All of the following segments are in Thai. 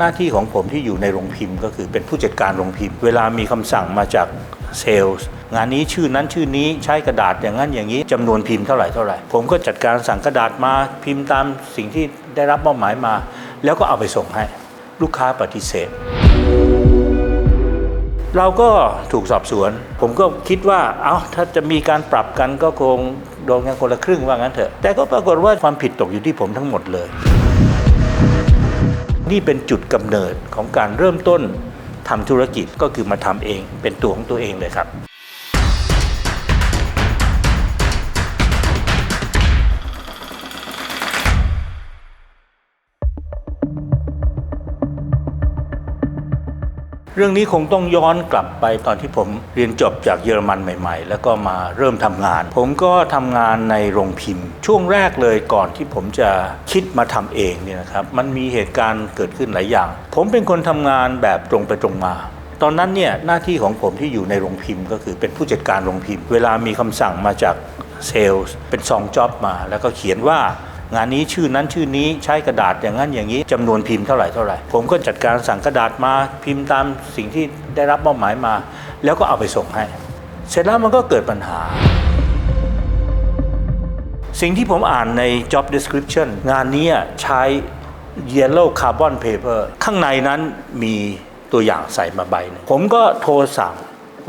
หน้าที่ของผมที่อยู่ในโรงพิมพ์ ก็คือเป็นผู้จัดการโรงพิมพ์ เวลามีคำสั่งมาจากเซลล์งานนี้ชื่อนั้นชื่อนี้ใช้กระดาษอย่างนั้นอย่างนี้จำนวนพิมพ์เท่าไหร่เท่าไหร่ ผมก็จัดการสั่งกระดาษมาพิมพ์ตามสิ่งที่ได้รับมอบหมายมา แล้วก็เอาไปส่งให้ลูกค้าปฏิเสธ เราก็ถูกสอบสวน ผมก็คิดว่าเอา้าถ้าจะมีการปรับกันก็คงโดนกันคนละครึ่งว่างั้นเถอะแต่ก็ปรากฏว่าความผิดตกอยู่ที่ผมทั้งหมดเลย นี่เป็นจุดกำเนิดของการเริ่มต้นทำธุรกิจก็คือมาทำเองเป็นตัวของตัวเองเลยครับ เรื่องนี้คงต้องย้อนกลับไปตอนที่ผมเรียนจบจากเยอรมันใหม่ ๆ แล้วก็มาเริ่มทำงาน ผมก็ทำงานในโรงพิมพ์ ช่วงแรกเลยก่อนที่ผมจะคิดมาทำเองเนี่ยนะครับมันมีเหตุการณ์เกิดขึ้นหลายอย่าง ผมเป็นคนทำงานแบบตรงไปตรงมาตอนนั้นเนี่ยหน้าที่ของผมที่อยู่ในโรงพิมพ์ ก็คือเป็นผู้จัดการโรงพิมพ์ เวลามีคำสั่งมาจากเซลล์เป็นซองจ็อบมา แล้วก็เขียนว่า งานนี้ชื่อนั้นชื่อนี้ใช้กระดาษอย่างนั้นอย่างนี้จำนวนพิมพ์เท่าไหร่เท่าไหร่ ผมก็จัดการสั่งกระดาษมาพิมพ์ตามสิ่งที่ได้รับมอบหมายมา แล้วก็เอาไปส่งให้ เสร็จแล้วมันก็เกิดปัญหา สิ่งที่ผมอ่านใน job description งานนี้ใช้ yellow carbon paper ข้างในนั้นมีตัวอย่างใส่มาใบหนึงผมก็โทรสั่ง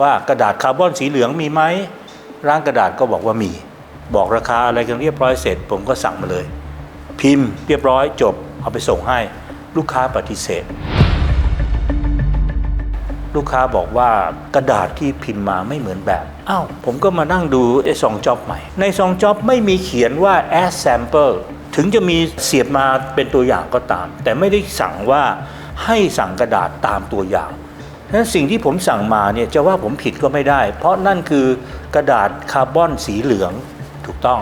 ว่ากระดาษคาร์บอนสีเหลืองมีไหม ร้านกระดาษก็บอกว่ามี บอกราคาอะไรกันเรียบร้อยเสร็จ ผมก็สั่งมาเลย พิมพ์เรียบร้อยจบ เอาไปส่งให้ลูกค้าปฏิเสธ ลูกค้าบอกว่ากระดาษที่พิมพ์มาไม่เหมือนแบบอ้าวผมก็มานั่งดูไอ้ซองจ็อบใหม่ ในซองจ็อบไม่มีเขียนว่า as sample ถึงจะมีเสียบมาเป็นตัวอย่างก็ตาม แต่ไม่ได้สั่งว่าให้สั่งกระดาษตามตัวอย่างฉะนั้นสิ่งที่ผมสั่งมาเนี่ยจะว่าผมผิดก็ไม่ได้ เพราะนั่นคือกระดาษคาร์บอนสีเหลือง ถูกต้อง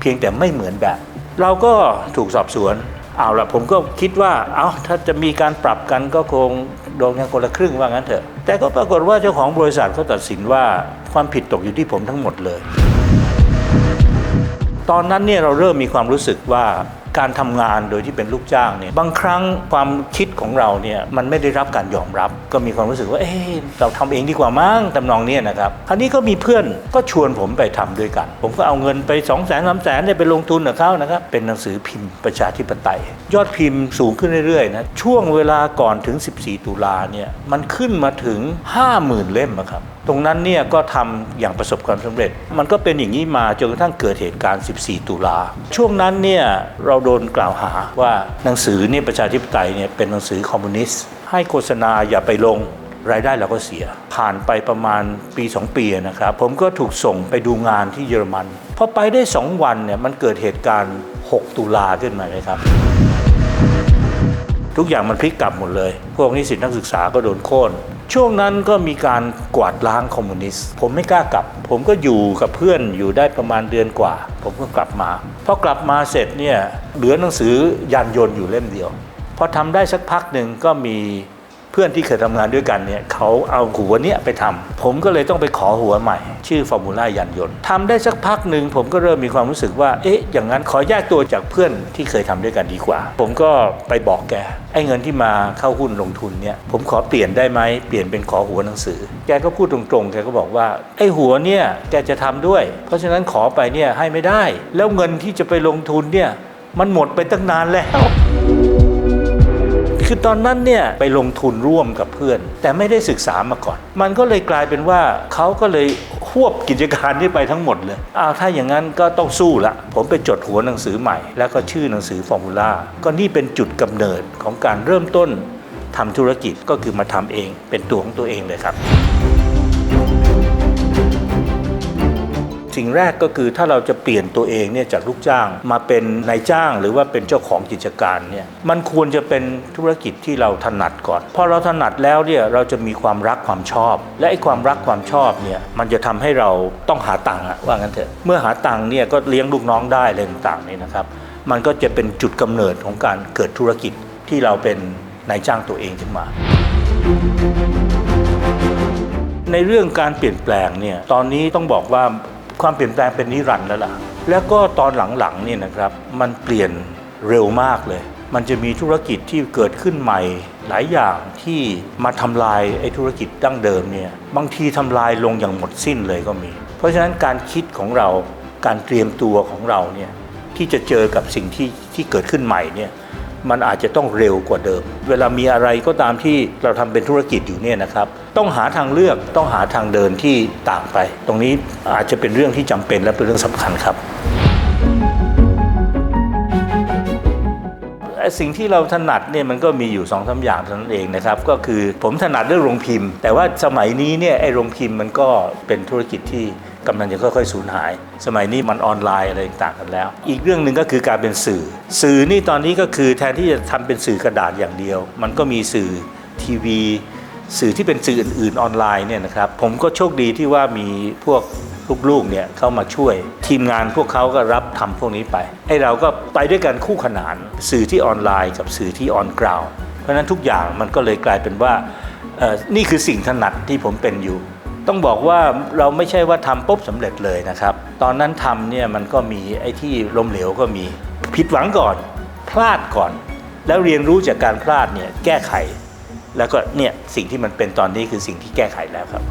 เพียงแต่ไม่เหมือนแบบ เราก็ถูกสอบสวนเอาละผมก็คิดว่าเอาถ้าจะมีการปรับกันก็คงโดนกันคนละครึ่งว่างั้นเถอะ แต่ก็ปรากฏว่าเจ้าของบริษัทเขาตัดสินว่าความผิดตกอยู่ที่ผมทั้งหมดเลย ตอนนั้นเนี่ยเราเริ่มมีความรู้สึกว่าการทำงานโดยที่เป็นลูกจ้างเนี่ยบางครั้งความคิดของเราเนี่ยมันไม่ได้รับการยอมรับ ก็มีความรู้สึกว่าเอ๊เราทำเองดีกว่ามั้งทำนองเนี้ยนะครับคราวนี้ก็มีเพื่อนก็ชวนผมไปทำด้วยกัน ผมก็เอาเงินไป2องแสนสามแสนเนี่ยไปลงทุนกับเขานะครับเป็นหนังสือพิมพ์ประชาธิปไตย ยอดพิมพ์สูงขึ้นเรื่อยๆนะช่วงเวลาก่อนถึง 14 ตุลาเนี่ยมันขึ้นมาถึง 50,000 เล่มอะครับตรงนั้นเนี่ยก็ทำอย่างประสบความสำเร็จ มันก็เป็นอย่างนี้มาจนกระทั่งเกิดเหตุการณ์ 14 ตุลา ช่วงนั้นเนี่ยเราโดนกล่าวหาว่าหนังสือนี่ประชาธิปไตยเนี่ยเป็นหนังสือคอมมิวนิสต์ ให้โฆษณาอย่าไปลงรายได้เราก็เสีย ผ่านไปประมาณปี 2 ปีนะครับ ผมก็ถูกส่งไปดูงานที่เยอรมันพอไปได้ 2 วันเนี่ยมันเกิดเหตุการณ์ 6 ตุลาขึ้นมาเลยครับ ทุกอย่างมันพลิกกลับหมดเลย พวกนิสิตนักศึกษาก็โดนโค่น ช่วงนั้นก็มีการกวาดล้างคอมมิวนิสต์ ผมไม่กล้ากลับ ผมก็อยู่กับเพื่อนอยู่ได้ประมาณเดือนกว่า ผมก็กลับมาพอกลับมาเสร็จเนี่ยเหลือหนังสือยานยนต์อยู่เล่มเดียวพอทำได้สักพักหนึ่งก็มี เพื่อนที่เคยทำงานด้วยกันเนี่ยเขาเอาหัวเนี้ยไปทำผมก็เลยต้องไปขอหัวใหม่ ชื่อฟอร์มูล่ายานยนต์ทำได้สักพักหนึ่งผมก็เริ่มมีความรู้สึกว่าเอ๊ะอย่างนั้นขอแยกตัวจากเพื่อนที่เคยทำด้วยกันดีกว่า ผมก็ไปบอกแกไอ้เงินที่มาเข้าหุ้นลงทุนเนี่ยผมขอเปลี่ยนได้ไหมเปลี่ยนเป็นขอหัวหนังสือ แกก็พูดตรงๆแกก็บอกว่าไอ้หัวเนี่ยแกจะทำด้วย เพราะฉะนั้นขอไปเนี่ยให้ไม่ได้ แล้วเงินที่จะไปลงทุนเนี่ยมันหมดไปตั้งนานแล้ว คือตอนนั้นเนี่ยไปลงทุนร่วมกับเพื่อน แต่ไม่ได้ศึกษามาก่อน มันก็เลยกลายเป็นว่าเขาก็เลยควบกิจการนี้ไปทั้งหมดเลยอ้าวถ้าอย่างนั้นก็ต้องสู้ละ ผมไปจดหัวหนังสือใหม่ แล้วก็ชื่อหนังสือฟอร์มูล่าก็นี่เป็นจุดกำเนิดของการเริ่มต้นทำธุรกิจก็คือมาทำเองเป็นตัวของตัวเองเลยครับ สิ่งแรกก็คือถ้าเราจะเปลี่ยนตัวเองเนี่ยจากลูกจ้างมาเป็นนายจ้างหรือว่าเป็นเจ้าของกิจการเนี่ยมันควรจะเป็นธุรกิจที่เราถนัดก่อนพอเราถนัดแล้วเนี่ยเราจะมีความรักความชอบ และไอ้ความรักความชอบเนี่ยมันจะทำให้เราต้องหาตังค์ว่างั้นเถอะเมื่อหาตังค์เนี่ยก็เลี้ยงลูกน้องได้อะไรต่างๆนี่นะครับ มันก็จะเป็นจุดกำเนิดของการเกิดธุรกิจที่เราเป็นนายจ้างตัวเองขึ้นมาในเรื่องการเปลี่ยนแปลงเนี่ย ตอนนี้ต้องบอกว่า ความเปลี่ยนแปลงเป็นนิรันดร์แล้วล่ะ แล้วก็ตอนหลังๆนี่นะครับ มันเปลี่ยนเร็วมากเลย มันจะมีธุรกิจที่เกิดขึ้นใหม่หลายอย่างที่มาทำลายไอ้ธุรกิจดั้งเดิมเนี่ย บางทีทำลายลงอย่างหมดสิ้นเลยก็มี เพราะฉะนั้นการคิดของเรา การเตรียมตัวของเราเนี่ยที่จะเจอกับสิ่งที่ที่เกิดขึ้นใหม่เนี่ย มันอาจจะต้องเร็วกว่าเดิม เวลามีอะไรก็ตามที่เราทำเป็นธุรกิจอยู่เนี่ยนะครับ ต้องหาทางเลือกต้องหาทางเดินที่ต่างไป ตรงนี้อาจจะเป็นเรื่องที่จำเป็นและเป็นเรื่องสำคัญครับสิ่งที่เราถนัดเนี่ยมันก็มีอยู่2องสาอย่างเท่านั้นเองนะครับ ก็คือผมถนัดเรื่องโรงพิมพ์ แต่ว่าสมัยนี้เนี่ยไอ้โรงพิมพ์มันก็เป็นธุรกิจที่ กำลังจะค่อยๆสูญหาย สมัยนี้มันออนไลน์อะไรต่างกันแล้ว อีกเรื่องหนึ่งก็คือการเป็นสื่อ สื่อนี่ตอนนี้ก็คือแทนที่จะทำเป็นสื่อกระดาษอย่างเดียว มันก็มีสื่อทีวี สื่อที่เป็นสื่ออื่นๆออนไลน์เนี่ยนะครับผมก็โชคดีที่ว่ามีพวกลูกๆเนี่ยเข้ามาช่วย ทีมงานพวกเขาก็รับทำพวกนี้ไปไอ้เราก็ไปด้วยกันคู่ขนาน สื่อที่ออนไลน์กับสื่อที่ออนกราวเพราะฉะนั้นทุกอย่างมันก็เลยกลายเป็นว่านี่คือสิ่งถนัดที่ผมเป็นอยู่ ต้องบอกว่าเราไม่ใช่ว่าทำปุ๊บสำเร็จเลยนะครับ ตอนนั้นทำเนี่ยมันก็มีไอ้ที่ล้มเหลวก็มีผิดหวังก่อน พลาดก่อน แล้วเรียนรู้จากการพลาดเนี่ยแก้ไข แล้วก็เนี่ยสิ่งที่มันเป็นตอนนี้คือสิ่งที่แก้ไขแล้วครับ